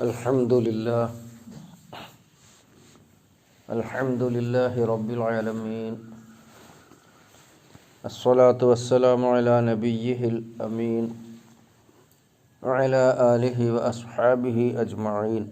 الحمد لله الحمد لله رب العالمين الصلاة والسلام على نبيه الأمين وعلى آله وأصحابه أجمعين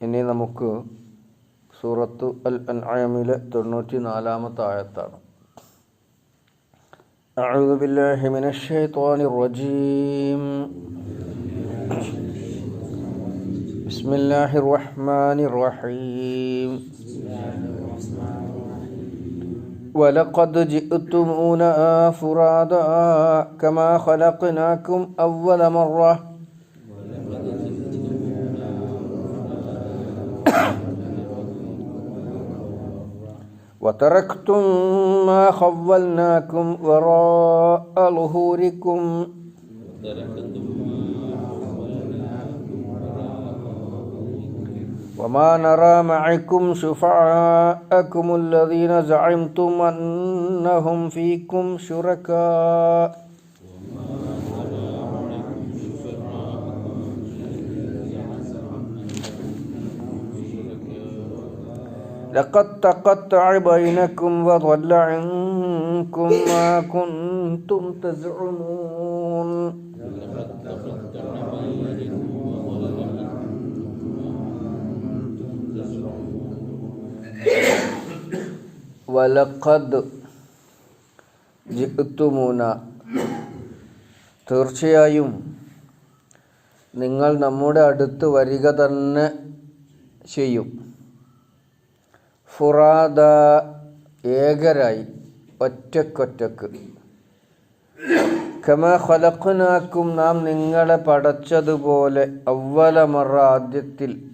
ഇനി നമുക്ക് സൂറത്ത് അൽ അൻആമിലെ തൊണ്ണൂറ്റി നാലാമത്തെ ആയത്താണ് أعوذ بالله من الشيطان الرجيم بسم الله الرحمن الرحيم. ولقد جئتمونا فرادا كما خلقناكم أول مرة. وتركتم ما خولناكم وراء ظهوركم. وما نرى معكم شفعاءكم الذين زعمتم أنهم فيكم شركاء. لقد تقطع بينكم وضل عنكم ما كنتم تزعمون. വലഖദ് ജിത്തുമൂന തീർച്ചയായും നിങ്ങൾ നമ്മുടെ അടുത്ത് വരിക തന്നെ ചെയ്യും. ഫുറാദ ഏകരായി ഒറ്റക്കൊറ്റക്ക്. കമ ഖലഖ്നാക്കും നാം നിങ്ങളെ പടച്ചതുപോലെ അവലമറ ആദ്യത്തിൽ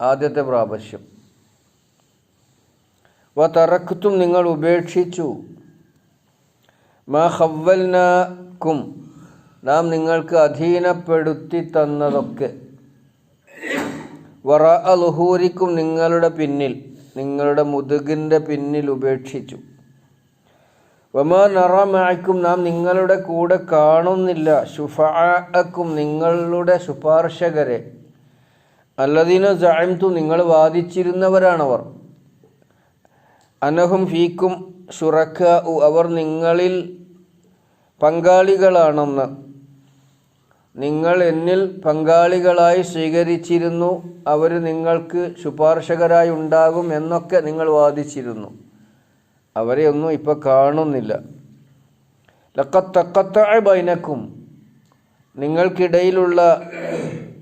ആദ്യത്തെ പ്രാവശ്യം. വ നിങ്ങൾ ഉപേക്ഷിച്ചു. മാ ഹവൽനാക്കും നാം നിങ്ങൾക്ക് അധീനപ്പെടുത്തി തന്നതൊക്കെ. വറ അലുഹൂരിക്കും നിങ്ങളുടെ പിന്നിൽ നിങ്ങളുടെ മുതുകിന്റെ പിന്നിൽ ഉപേക്ഷിച്ചു. വമാ നറമാക്കും നാം നിങ്ങളുടെ കൂടെ കാണുന്നില്ല. ശുഫാക്കും നിങ്ങളുടെ ശുപാർശകരെ. അല്ലദീന ജായംതു നിങ്ങൾ വാദിച്ചിരുന്നവരാണവർ. അനഹും ഫീക്കും ഷുറക്ക അവർ നിങ്ങളിൽ പങ്കാളികളാണെന്ന്. നിങ്ങൾ എന്നിൽ പങ്കാളികളായി സ്വീകരിച്ചിരുന്നു അവർ നിങ്ങൾക്ക് ശുപാർശകരായി ഉണ്ടാകും എന്നൊക്കെ നിങ്ങൾ വാദിച്ചിരുന്നു. അവരെ ഒന്നും ഇപ്പോൾ കാണുന്നില്ല. ലക്കത്തക്കത്തായ ബൈനക്കും നിങ്ങൾക്കിടയിലുള്ള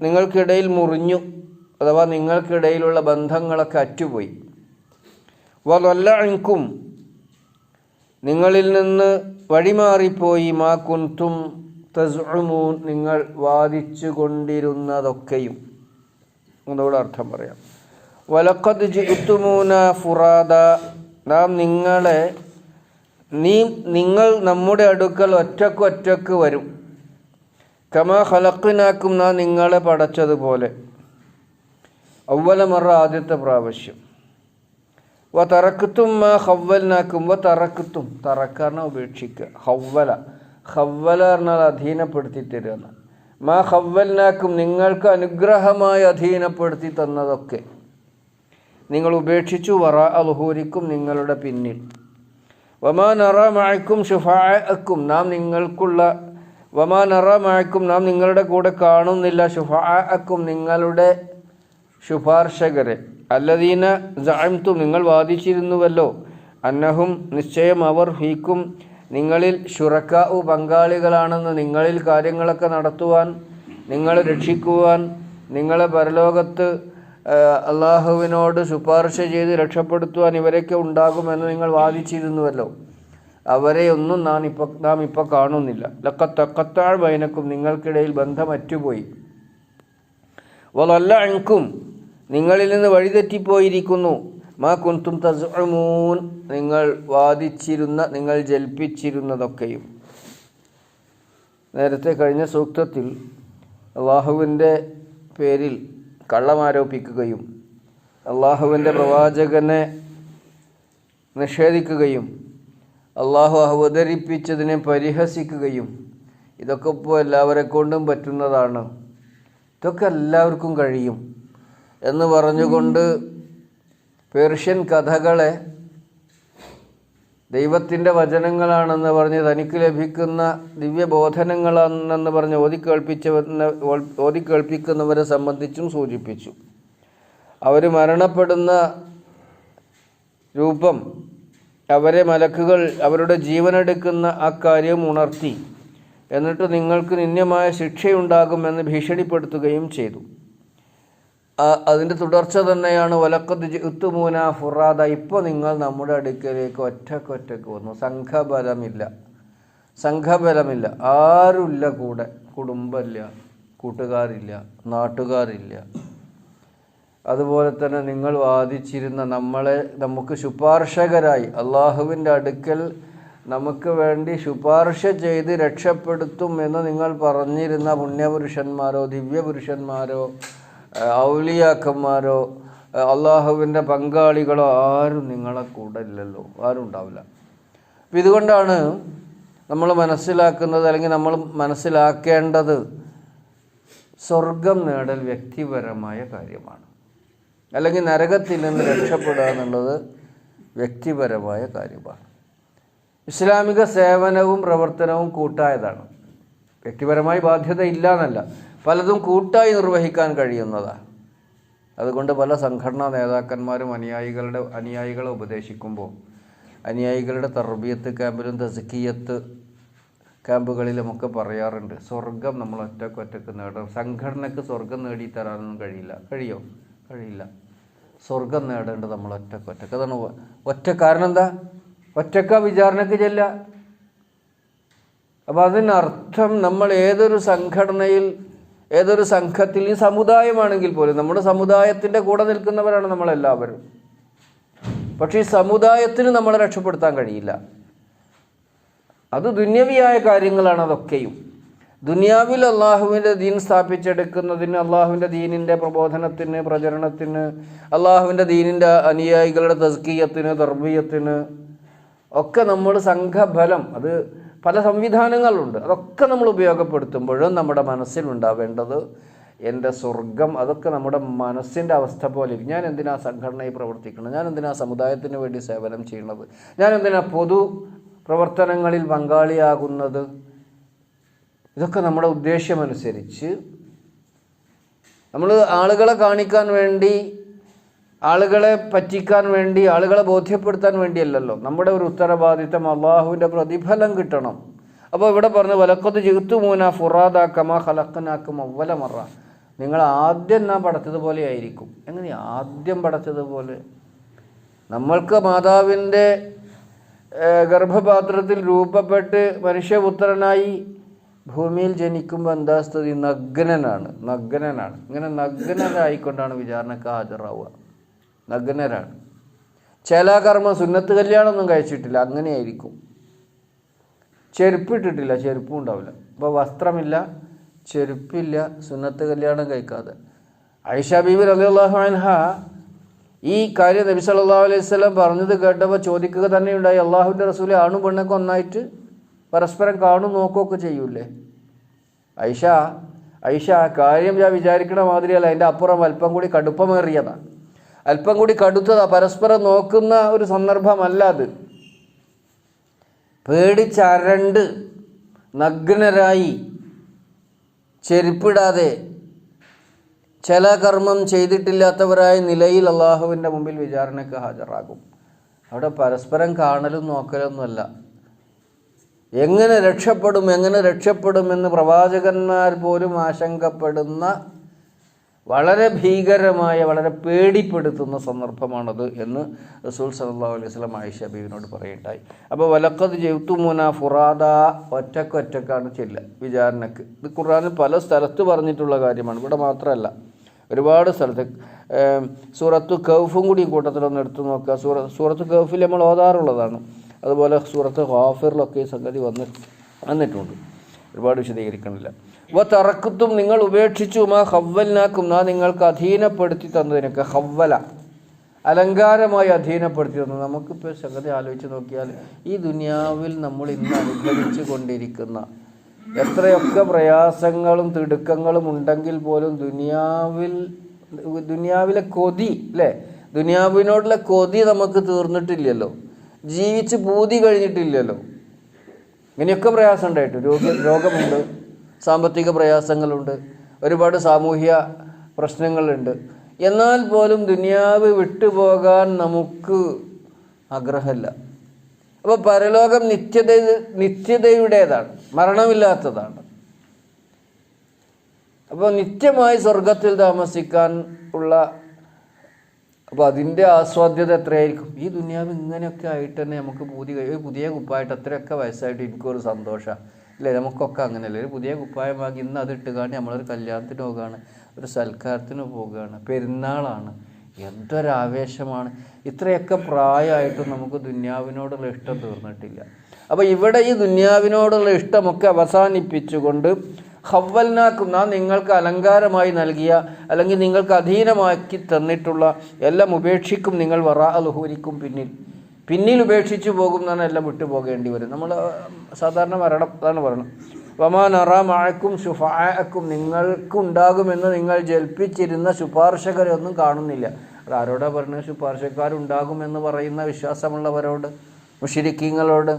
നിങ്ങൾക്കിടയിൽ മുറിഞ്ഞു അഥവാ നിങ്ങൾക്കിടയിലുള്ള ബന്ധങ്ങളൊക്കെ അറ്റുപോയി. വലല്ല അൻകും നിങ്ങളിൽ നിന്ന് വഴിമാറിപ്പോയി മാ കുന്തും തസ്ഉമൂൻ. നിങ്ങൾ വാദിച്ചു കൊണ്ടിരുന്നതൊക്കെയും ഒന്നുകൂടെ അർത്ഥം പറയാം. വലക്കത് ജിത്തുമൂന ഫുറാദ. നാം നിങ്ങളെ നീ നിങ്ങൾ നമ്മുടെ അടുക്കൽ ഒറ്റക്കൊറ്റക്ക് വരും. കമാ ഹലക്കിനാക്കും നാം നിങ്ങളെ പടച്ചതുപോലെ. ഔവലമറ ആദ്യത്തെ പ്രാവശ്യം. വ തറക്കത്തും ഹവ്വലിനാക്കും വ തറക്കത്തും തറക്കാരനെ ഉപേക്ഷിക്കുക. ഹവ്വല ഹവ്വല പറഞ്ഞാൽ അധീനപ്പെടുത്തി തരുക മാ ഹവ്വലിനാക്കും നിങ്ങൾക്ക് അനുഗ്രഹമായി അധീനപ്പെടുത്തി തന്നതൊക്കെ. നിങ്ങൾ ഉപേക്ഷിച്ചു വറ അൽഹൂരിക്കും നിങ്ങളുടെ പിന്നിൽ. വമാ നറ മഴക്കും ഷുഫാക്കും നാം നിങ്ങൾക്കുള്ള വമാ നറ മഴക്കും നാം നിങ്ങളുടെ കൂടെ കാണുന്നില്ല. ഷുഫാക്കും നിങ്ങളുടെ ശുപാർശകരെ. അല്ലദീന ജഅംതും നിങ്ങൾ വാദിച്ചിരുന്നുവല്ലോ. അന്നഹും നിശ്ചയം അവർ ഹീക്കും. നിങ്ങളിൽ ഷുറക്കാവു പങ്കാളികളാണെന്ന് നിങ്ങളിൽ കാര്യങ്ങളൊക്കെ നടത്തുവാൻ നിങ്ങളെ രക്ഷിക്കുവാൻ നിങ്ങളെ പരലോകത്ത് അള്ളാഹുവിനോട് ശുപാർശ ചെയ്ത് രക്ഷപ്പെടുത്തുവാൻ ഇവരൊക്കെ ഉണ്ടാകുമെന്ന് നിങ്ങൾ വാദിച്ചിരുന്നുവല്ലോ. അവരെയൊന്നും നാം ഇപ്പോൾ നാം ഇപ്പോൾ കാണുന്നില്ല. ലക്കത്തക്കത്താഴ് ബൈനക്കും നിങ്ങൾക്കിടയിൽ ബന്ധം അറ്റുപോയി വലല്ല അൻകും നിങ്ങളിൽ നിന്ന് വഴിതെറ്റിപ്പോയിരിക്കുന്നു. മാ കുന്തും തസ്മൂൻ നിങ്ങൾ വാദിച്ചിരുന്ന നിങ്ങൾ ജൽപ്പിച്ചിരുന്നതൊക്കെയും. നേരത്തെ കഴിഞ്ഞ സൂക്തത്തിൽ അള്ളാഹുവിന്റെ പേരിൽ കള്ളമാരോപിക്കുകയും അള്ളാഹുവിന്റെ പ്രവാചകനെ നിഷേധിക്കുകയും അള്ളാഹു അവതരിപ്പിച്ചതിനെ പരിഹസിക്കുകയും ഇതൊക്കെ ഇപ്പോൾ എല്ലാവരെ കൊണ്ടും പറ്റുന്നതാണ്. ഇതൊക്കെ എല്ലാവർക്കും കഴിയും. എന്ന് പറഞ്ഞുകൊണ്ട് പേർഷ്യൻ കഥകളെ ദൈവത്തിന്റെ വചനങ്ങളാണെന്ന് പറഞ്ഞ് തനിക്ക് ലഭിക്കുന്ന ദിവ്യബോധനങ്ങളാണെന്ന് പറഞ്ഞ് ഓതിക്കേൾപ്പിച്ചവരെ ഓതിക്കേൾപ്പിക്കുന്നവരെ സംബന്ധിച്ചും സൂചിപ്പിച്ചു. അവർ മരണപ്പെടുന്ന രൂപം അവരെ മലക്കുകൾ അവരുടെ ജീവനെടുക്കുന്ന ആ കാര്യം ഉണർത്തി. എന്നിട്ട് നിങ്ങൾക്ക് നിന്യമായ ശിക്ഷയുണ്ടാകുമെന്ന് ഭീഷണിപ്പെടുത്തുകയും ചെയ്തു. അതിന്റെ തുടർച്ച തന്നെയാണ് വലക്കത്ത് ഉത്തുമൂന ഫുറാദ. ഇപ്പോൾ നിങ്ങൾ നമ്മുടെ അടുക്കലേക്ക് ഒറ്റക്കൊറ്റക്ക് വന്നു. സംഘബലമില്ല. സംഘബലമില്ല. ആരുമില്ല കൂടെ. കുടുംബമില്ല. കൂട്ടുകാരില്ല. നാട്ടുകാരില്ല. അതുപോലെ തന്നെ നിങ്ങൾ വാദിച്ചിരുന്ന നമ്മളെ നമുക്ക് ശുപാർശകരായി. അള്ളാഹുവിന്റെ അടുക്കൽ നമുക്ക് വേണ്ടി ശുപാർശ ചെയ്ത് രക്ഷപ്പെടുത്തും എന്ന് നിങ്ങൾ പറഞ്ഞിരുന്ന പുണ്യപുരുഷന്മാരോ ദിവ്യപുരുഷന്മാരോ ഔലിയാക്കന്മാരോ അള്ളാഹുവിന്റെ പങ്കാളികളോ ആരും നിങ്ങളെ കൂടെ ഇല്ലല്ലോ. ആരും ഉണ്ടാവില്ല. അപ്പം ഇതുകൊണ്ടാണ് നമ്മൾ മനസ്സിലാക്കുന്നത് അല്ലെങ്കിൽ നമ്മൾ മനസ്സിലാക്കേണ്ടത് സ്വർഗം നേടൽ വ്യക്തിപരമായ കാര്യമാണ്. അല്ലെങ്കിൽ നരകത്തിൽ നിന്ന് രക്ഷപ്പെടുക എന്നുള്ളത് വ്യക്തിപരമായ കാര്യമാണ്. ഇസ്ലാമിക സേവനവും പ്രവർത്തനവും കൂട്ടായതാണ്. വ്യക്തിപരമായി ബാധ്യത ഇല്ല എന്നല്ല പലതും കൂട്ടായി നിർവഹിക്കാൻ കഴിയുന്നതാണ് അതുകൊണ്ട് പല സംഘടനാ നേതാക്കന്മാരും അനുയായികളുടെ അനുയായികളെ ഉപദേശിക്കുമ്പോൾ അനുയായികളുടെ തർബിയത്ത് ക്യാമ്പിലും തസ്കിയത്ത് ക്യാമ്പുകളിലുമൊക്കെ പറയാറുണ്ട് സ്വർഗം നമ്മൾ ഒറ്റയ്ക്ക് ഒറ്റയ്ക്ക് നേടണം. സംഘടനയ്ക്ക് സ്വർഗം നേടി തരാനൊന്നും കഴിയില്ല. കഴിയോ? കഴിയില്ല. സ്വർഗം നേടേണ്ടത് നമ്മൾ ഒറ്റയ്ക്ക് ഒറ്റയ്ക്ക്. അതാണ് ഒറ്റ കാരണം എന്താ? ഒറ്റക്ക വിചാരണക്ക് ചെല്ല. അപ്പം അതിനർത്ഥം നമ്മൾ ഏതൊരു സംഘടനയിൽ ഏതൊരു സംഘത്തിൽ സമുദായമാണെങ്കിൽ പോലും നമ്മുടെ സമുദായത്തിന്റെ കൂടെ നിൽക്കുന്നവരാണ് നമ്മളെല്ലാവരും. പക്ഷേ ഈ സമുദായത്തിന് നമ്മളെ രക്ഷപ്പെടുത്താൻ കഴിയില്ല. അത് ദുന്യവിയായ കാര്യങ്ങളാണ് അതൊക്കെയും. ദുനിയാവിൽ അള്ളാഹുവിന്റെ ദീൻ സ്ഥാപിച്ചെടുക്കുന്നതിന് അള്ളാഹുവിന്റെ ദീനിന്റെ പ്രബോധനത്തിന് പ്രചരണത്തിന് അള്ളാഹുവിന്റെ ദീനിന്റെ അനുയായികളുടെ തസ്കീയത്തിന് തർബീയത്തിന് ഒക്കെ നമ്മൾ സംഘബലം അത് പല സംവിധാനങ്ങളുണ്ട്. അതൊക്കെ നമ്മൾ ഉപയോഗപ്പെടുത്തുമ്പോഴും നമ്മുടെ മനസ്സിലുണ്ടാവേണ്ടത് എന്റെ സ്വർഗം അതൊക്കെ നമ്മുടെ മനസ്സിന്റെ അവസ്ഥ പോലെ ഞാൻ എന്തിനാ സംഘടനയിൽ പ്രവർത്തിക്കുന്നത്? ഞാൻ എന്തിനാ സമുദായത്തിന് വേണ്ടി സേവനം ചെയ്യുന്നത്? ഞാൻ എന്തിനാ പൊതു പ്രവർത്തനങ്ങളിൽ പങ്കാളിയാകുന്നത്? ഇതൊക്കെ നമ്മുടെ ഉദ്ദേശ്യമനുസരിച്ച് നമ്മൾ ആളുകളെ കാണിക്കാൻ വേണ്ടി ആളുകളെ പറ്റിക്കാൻ വേണ്ടി ആളുകളെ ബോധ്യപ്പെടുത്താൻ വേണ്ടിയല്ലല്ലോ. നമ്മുടെ ഒരു ഉത്തരവാദിത്തം അള്ളാഹുവിന്റെ പ്രതിഫലം കിട്ടണം. അപ്പോൾ ഇവിടെ പറഞ്ഞു വലക്കത്ത് ജിത്തു മൂന ഫുറാദാക്കമ ഹലക്കനാക്കും അവല മറ. നിങ്ങൾ ആദ്യം ഞാൻ പടച്ചതുപോലെ ആയിരിക്കും. എങ്ങനെ ആദ്യം പടച്ചതുപോലെ നമ്മൾക്ക് മാതാവിന്റെ ഗർഭപാത്രത്തിൽ രൂപപ്പെട്ട് മനുഷ്യപുത്രനായി ഭൂമിയിൽ ജനിക്കുമ്പോൾ എന്താ സ്ഥിതി? നഗ്നനാണ്. നഗ്നനാണ്. ഇങ്ങനെ നഗ്നനായിക്കൊണ്ടാണ് വിചാരണക്ക് ഹാജരാവുക. നഗ്നരാണ്. ചില കർമ്മ സുന്നത്ത് കല്യാണമൊന്നും കഴിച്ചിട്ടില്ല അങ്ങനെയായിരിക്കും. ചെരുപ്പിട്ടിട്ടില്ല ചെരുപ്പും ഉണ്ടാവില്ല. അപ്പോൾ വസ്ത്രമില്ല ചെരുപ്പില്ല സുന്നത്ത് കല്യാണം കഴിക്കാതെ. ഐഷ ബീബി റളിയല്ലാഹു അൻഹ ഈ കാര്യം നബി സല്ലല്ലാഹു അലൈഹി സ്വലം പറഞ്ഞത് കേട്ടപ്പോൾ ചോദിക്കുക തന്നെ ഉണ്ടായി അള്ളാഹുവിന്റെ റസൂലെ ആണും പെണ്ണൊക്കെ ഒന്നായിട്ട് പരസ്പരം കാണും നോക്കുകയൊക്കെ ചെയ്യൂലേ ഐഷ ഐഷ കാര്യം ഞാൻ വിചാരിക്കണ മാതിരിയല്ല അതിന്റെ അപ്പുറം അല്പം കൂടി കടുപ്പമേറിയതാണ് അല്പം കൂടി കടുത്തതാ. പരസ്പരം നോക്കുന്ന ഒരു സന്ദർഭമല്ല അത്. പേടിച്ചരണ്ട് നഗ്നരായി ചെരുപ്പിടാതെ ചില കർമ്മം ചെയ്തിട്ടില്ലാത്തവരായ നിലയിൽ അള്ളാഹുവിന്റെ മുമ്പിൽ വിചാരണയ്ക്ക് ഹാജരാകും. അവിടെ പരസ്പരം കാണലും നോക്കലൊന്നുമല്ല. എങ്ങനെ രക്ഷപ്പെടും എങ്ങനെ രക്ഷപ്പെടുമെന്ന് പ്രവാചകന്മാർ പോലും ആശങ്കപ്പെടുന്ന വളരെ ഭീകരമായ വളരെ പേടിപ്പെടുത്തുന്ന സന്ദർഭമാണത് എന്ന് റസൂൽ സല്ലല്ലാഹു അലൈഹി സ്വലം ആയിഷ ബീവിനോട് പറയുണ്ടായി. അപ്പോൾ വലക്കത് ജെയ്ത്തുമുന ഫുറാദ ഒറ്റക്കൊറ്റക്കാണ് ചെല്ലുക വിചാരണക്ക്. ഇത് ഖുർആനിൽ പല സ്ഥലത്ത് പറഞ്ഞിട്ടുള്ള കാര്യമാണ്. ഇവിടെ മാത്രമല്ല ഒരുപാട് സ്ഥലത്ത്. സൂറത്ത് കൗഫും കൂടി കൂട്ടത്തിലൊന്ന് എടുത്തു നോക്കുക. സൂറ സൂറത്ത് കൗഫിൽ നമ്മൾ ഓതാറുള്ളതാണ്. അതുപോലെ സൂറത്ത് ഹാഫിറിലൊക്കെ ഈ സംഗതി വന്ന് വന്നിട്ടുണ്ട്. ഒരുപാട് വിശദീകരിക്കണില്ല. വ തറക്കത്തും നിങ്ങൾ ഉപേക്ഷിച്ചു. മാ ഹവ്വലിനാക്കും നാ നിങ്ങൾക്ക് അധീനപ്പെടുത്തി തന്നതിനൊക്കെ ഹവ്വല അലങ്കാരമായി അധീനപ്പെടുത്തി തന്നു നമുക്കിപ്പോൾ സംഗതി ആലോചിച്ച് നോക്കിയാൽ ഈ ദുനിയാവിൽ നമ്മൾ ഇന്ന് അനുഭവിച്ചു കൊണ്ടിരിക്കുന്ന എത്രയൊക്കെ പ്രയാസങ്ങളും തിടുക്കങ്ങളും ഉണ്ടെങ്കിൽ പോലും ദുനിയാവിൽ ദുനിയാവിലെ കൊതി അല്ലേ? ദുനിയാവിനോടുള്ള കൊതി നമുക്ക് തീർന്നിട്ടില്ലല്ലോ. ജീവിച്ച് പൂതി കഴിഞ്ഞിട്ടില്ലല്ലോ. ഇങ്ങനെയൊക്കെ പ്രയാസം ഉണ്ടായിട്ട്. രോഗ രോഗമുണ്ട്. സാമ്പത്തിക പ്രയാസങ്ങളുണ്ട്. ഒരുപാട് സാമൂഹ്യ പ്രശ്നങ്ങളുണ്ട്. എന്നാൽ പോലും ദുനിയാവ് വിട്ടുപോകാൻ നമുക്ക് ആഗ്രഹമില്ല. അപ്പോൾ പരലോകം നിത്യത നിത്യതയുടേതാണ്. മരണമില്ലാത്തതാണ്. അപ്പോൾ നിത്യമായി സ്വർഗത്തിൽ താമസിക്കാൻ ഉള്ള അപ്പോൾ അതിന്റെ ആസ്വാദ്യത എത്രയായിരിക്കും? ഈ ദുനിയാവ് ഇങ്ങനെയൊക്കെ ആയിട്ട് തന്നെ നമുക്ക് പുതിയ പുതിയ കുപ്പായിട്ട് അത്രയൊക്കെ വയസ്സായിട്ട് എനിക്കൊരു സന്തോഷമാണ്. അല്ലേ? നമുക്കൊക്കെ അങ്ങനെയല്ലേ? ഒരു പുതിയ കുപ്പായം വാങ്ങി ഇന്ന് അത് ഇട്ടുകാണ്ട് നമ്മളൊരു കല്യാണത്തിന് പോകുകയാണ് ഒരു സൽക്കാരത്തിന് പോവുകയാണ്. പെരുന്നാളാണ്. എന്തൊരാവേശമാണ്. ഇത്രയൊക്കെ പ്രായമായിട്ടും നമുക്ക് ദുന്യാവിനോടുള്ള ഇഷ്ടം തീർന്നിട്ടില്ല. അപ്പോൾ ഇവിടെ ഈ ദുന്യാവിനോടുള്ള ഇഷ്ടമൊക്കെ അവസാനിപ്പിച്ചുകൊണ്ട് ഹവ്വൽനാക്കും നാം നിങ്ങൾക്ക് അലങ്കാരമായി നൽകിയ അല്ലെങ്കിൽ നിങ്ങൾക്ക് അധീനമാക്കി തന്നിട്ടുള്ള എല്ലാം ഉപേക്ഷിക്കും നിങ്ങൾ വറ അലുഹൂരിക്കും പിന്നിൽ. പിന്നിൽ ഉപേക്ഷിച്ചു പോകും എന്നാണ് എല്ലാം വിട്ടുപോകേണ്ടി വരും. നമ്മൾ സാധാരണ മരണം അതാണ് പറയണം വമാ നറ മഴക്കും ശുഫാക്കും നിങ്ങൾക്കുണ്ടാകുമെന്ന് നിങ്ങൾ ജൽപ്പിച്ചിരുന്ന ശുപാർശകരെ ഒന്നും കാണുന്നില്ല. അത് ആരോടാ പറഞ്ഞത്? ശുപാർശക്കാരുണ്ടാകുമെന്ന് പറയുന്ന വിശ്വാസമുള്ളവരോട് മുഷിരിക്കീങ്ങളോട്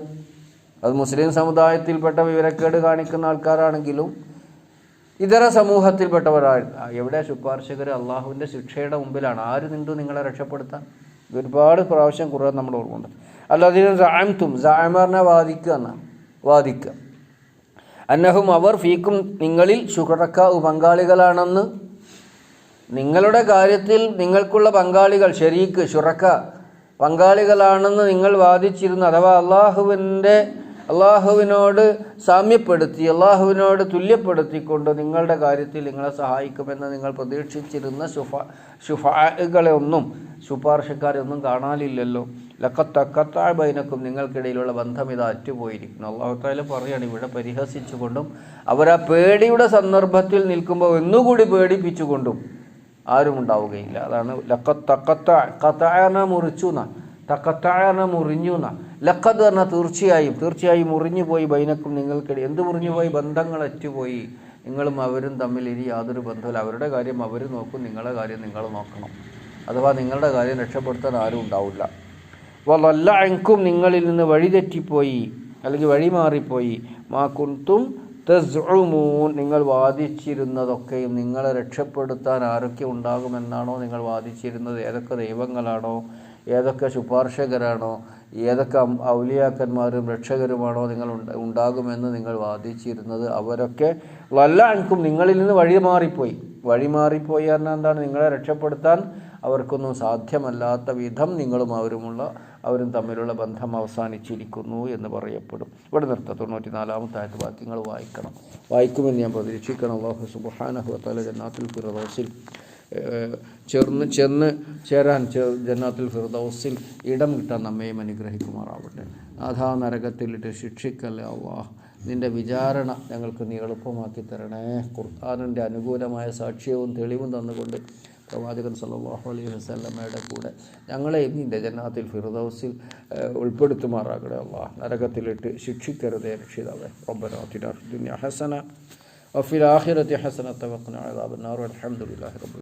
അത് മുസ്ലിം സമുദായത്തിൽപ്പെട്ട വിവരക്കേട് കാണിക്കുന്ന ആൾക്കാരാണെങ്കിലും ഇതര സമൂഹത്തിൽപ്പെട്ടവരാണ് എവിടെ ശുപാർശകർ അള്ളാഹുവിന്റെ ശിക്ഷയുടെ മുമ്പിലാണ്. ആര് നിന്തു നിങ്ങളെ രക്ഷപ്പെടുത്താൻ? ഒരുപാട് പ്രാവശ്യം കുറേ നമ്മൾ ഓർമ്മയുണ്ട്. അല്ലാതെ ജാംതും ജാമറിനെ വാദിക്കുക എന്നാണ് വാദിക്കുക. അന്നഹും അവർ ഫീക്കും നിങ്ങളിൽ ശുഹറക്ക പങ്കാളികളാണെന്ന്. നിങ്ങളുടെ കാര്യത്തിൽ നിങ്ങൾക്കുള്ള പങ്കാളികൾ ഷെരീക്ക് ഷുറക്ക പങ്കാളികളാണെന്ന് നിങ്ങൾ വാദിച്ചിരുന്നു. അഥവാ അള്ളാഹുവിന്റെ അള്ളാഹുവിനോട് സാമ്യപ്പെടുത്തി അള്ളാഹുവിനോട് തുല്യപ്പെടുത്തിക്കൊണ്ട് നിങ്ങളുടെ കാര്യത്തിൽ നിങ്ങളെ സഹായിക്കുമെന്ന് നിങ്ങൾ പ്രതീക്ഷിച്ചിരുന്ന ശുഫ ശുഫാകളെ ഒന്നും ശുപാർശക്കാരെ ഒന്നും കാണാനില്ലല്ലോ. ലക്കത്തക്കത്താ ബൈനക്കും നിങ്ങൾക്കിടയിലുള്ള ബന്ധം ഇത് അറ്റുപോയിരിക്കുന്നു. അള്ളാഹുത്താല പറയാണ് ഇവിടെ പരിഹസിച്ചുകൊണ്ടും അവരാ പേടിയുടെ സന്ദർഭത്തിൽ നിൽക്കുമ്പോൾ ഒന്നുകൂടി പേടിപ്പിച്ചുകൊണ്ടും ആരും ഉണ്ടാവുകയില്ല. അതാണ് ലക്കത്തക്കത്ത കത്തായന മുറിച്ചു എന്നാ തക്കത്തായന മുറിഞ്ഞു എന്നാ ലക്കത്ത് പറഞ്ഞാൽ തീർച്ചയായും തീർച്ചയായും മുറിഞ്ഞു പോയി ബൈനക്കും നിങ്ങൾക്കിടെ എന്ത് മുറിഞ്ഞു പോയി ബന്ധങ്ങൾ അറ്റുപോയി. നിങ്ങളും അവരും തമ്മിൽ ഇനി യാതൊരു ബന്ധമില്ല അവരുടെ കാര്യം അവർ നോക്കും നിങ്ങളുടെ കാര്യം നിങ്ങൾ നോക്കണം. അഥവാ നിങ്ങളുടെ കാര്യം രക്ഷപ്പെടുത്താൻ ആരും ഉണ്ടാവില്ല. വല്ല അങ്കും നിങ്ങളിൽ നിന്ന് വഴിതെറ്റിപ്പോയി അല്ലെങ്കിൽ വഴി മാറിപ്പോയി മാ കുന്തും തസ്ഉമൂൻ നിങ്ങൾ വാദിച്ചിരുന്നതൊക്കെയും നിങ്ങളെ രക്ഷപ്പെടുത്താൻ ആരൊക്കെ ഉണ്ടാകുമെന്നാണോ നിങ്ങൾ വാദിച്ചിരുന്നത്? ഏതൊക്കെ ദൈവങ്ങളാണോ? ഏതൊക്കെ ശുപാർശകരാണോ? ഏതൊക്കെ ഔലിയാക്കന്മാരും രക്ഷകരുമാണോ നിങ്ങൾ ഉണ്ട- ഉണ്ടാകുമെന്ന് നിങ്ങൾ വാദിച്ചിരുന്നത്? അവരൊക്കെ വല്ല അൻകും നിങ്ങളിൽ നിന്ന് വഴി മാറിപ്പോയി വഴി മാറിപ്പോയി എന്നാൽ എന്താണ്? നിങ്ങളെ രക്ഷപ്പെടുത്താൻ അവർക്കൊന്നും സാധ്യമല്ലാത്ത വിധം നിങ്ങളും അവരുമുള്ള അവരും തമ്മിലുള്ള ബന്ധം അവസാനിച്ചിരിക്കുന്നു എന്ന് പറയപ്പെടും. ഇവിടെ നിർത്ത തൊണ്ണൂറ്റി നാലാമത്തെ ആയത്ത് വാക്യങ്ങൾ വായിക്കണം. വായിക്കുമെന്ന് ഞാൻ പ്രതീക്ഷിക്കണം. അള്ളാഹു സുബാനഹു ജന്നാത്തിൽ ഫിറദോസിൽ ചേർന്ന് ചെന്ന് ചേരാൻ ജന്നാത്തിൽ ഫിറദോസിൽ ഇടം കിട്ടാൻ നമ്മയും അനുഗ്രഹിക്കുമാറാവട്ടെ. ആധാ നരകത്തിലിട്ട് ശിക്ഷിക്കല്ലേ അള്ളാഹ്. നിന്റെ വിചാരണ ഞങ്ങൾക്ക് നീ എളുപ്പമാക്കി തരണേ. ഖുർആാനിന്റെ അനുകൂലമായ സാക്ഷ്യവും തെളിവും തന്നുകൊണ്ട് പ്രവാചകൻ സല്ലാഹു അലൈഹി വസ്ലമയുടെ കൂടെ ഞങ്ങളെ നിന്റെ ജനാത്തിൽ ഫിർദൗസിൽ ഉൾപ്പെടുത്തുമാറാകണേ അള്ളാഹ്. നരകത്തിലിട്ട് ശിക്ഷിക്കരുതേ രക്ഷിതാവേ. റബ്ബന ഹസന വഫിൽ ആഹിറത്തി ഹസന തവക്കന അതാബ് നാർ അലഹമുല്ലാ റബ്ബ്